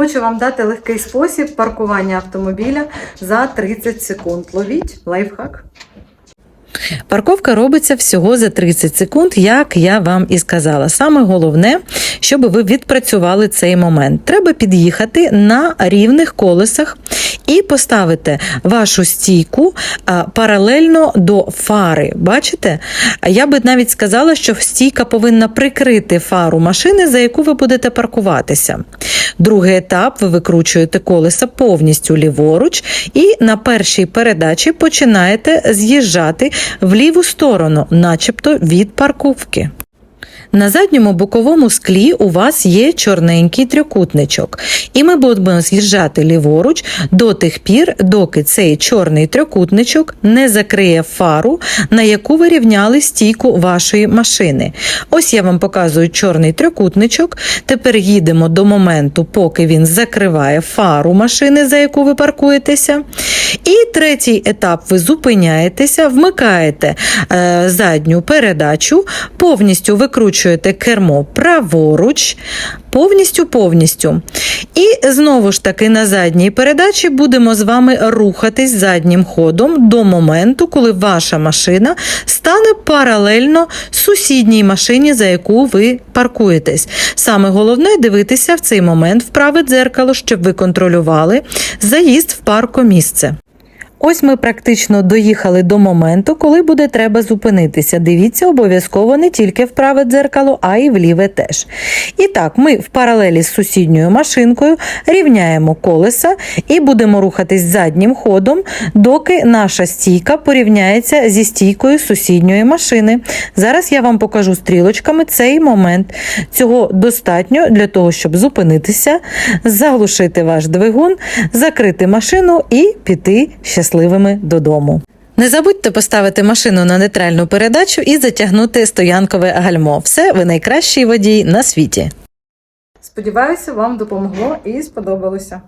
Хочу вам дати легкий спосіб паркування автомобіля за 30 секунд. Ловіть лайфхак. Парковка робиться всього за 30 секунд, як я вам і сказала. Саме головне, щоб ви відпрацювали цей момент. Треба під'їхати на рівних колесах і поставити вашу стійку паралельно до фари. Бачите? Я би навіть сказала, що стійка повинна прикрити фару машини, за яку ви будете паркуватися. Другий етап ви викручуєте колеса повністю ліворуч, і на першій передачі починаєте з'їжджати в ліву сторону, начебто від парковки. На задньому боковому склі у вас є чорненький трикутничок, і ми будемо з'їжджати ліворуч до тих пір, доки цей чорний трикутничок не закриє фару, на яку ви рівняли стійку вашої машини. Ось я вам показую чорний трикутничок. Тепер їдемо до моменту, поки він закриває фару машини, за яку ви паркуєтеся. І третій етап ви зупиняєтеся, вмикаєте е, задню передачу, повністю викручуєте кермо праворуч, повністю повністю. І знову ж таки на задній передачі будемо з вами рухатись заднім ходом до моменту, коли ваша машина стане паралельно сусідній машині, за яку ви паркуєтесь. Саме головне дивитися в цей момент в праве дзеркало, щоб ви контролювали заїзд в паркомісце. Ось ми практично доїхали до моменту, коли буде треба зупинитися. Дивіться обов'язково не тільки в праве дзеркало, а й в ліве теж. І так, ми в паралелі з сусідньою машинкою рівняємо колеса і будемо рухатись заднім ходом, доки наша стійка порівняється зі стійкою сусідньої машини. Зараз я вам покажу стрілочками цей момент. Цього достатньо для того, щоб зупинитися, заглушити ваш двигун, закрити машину і піти щасливими додому. Не забудьте поставити машину на нейтральну передачу і затягнути стоянкове гальмо. Все, ви найкращий водій на світі. Сподіваюся, вам допомогло і сподобалося.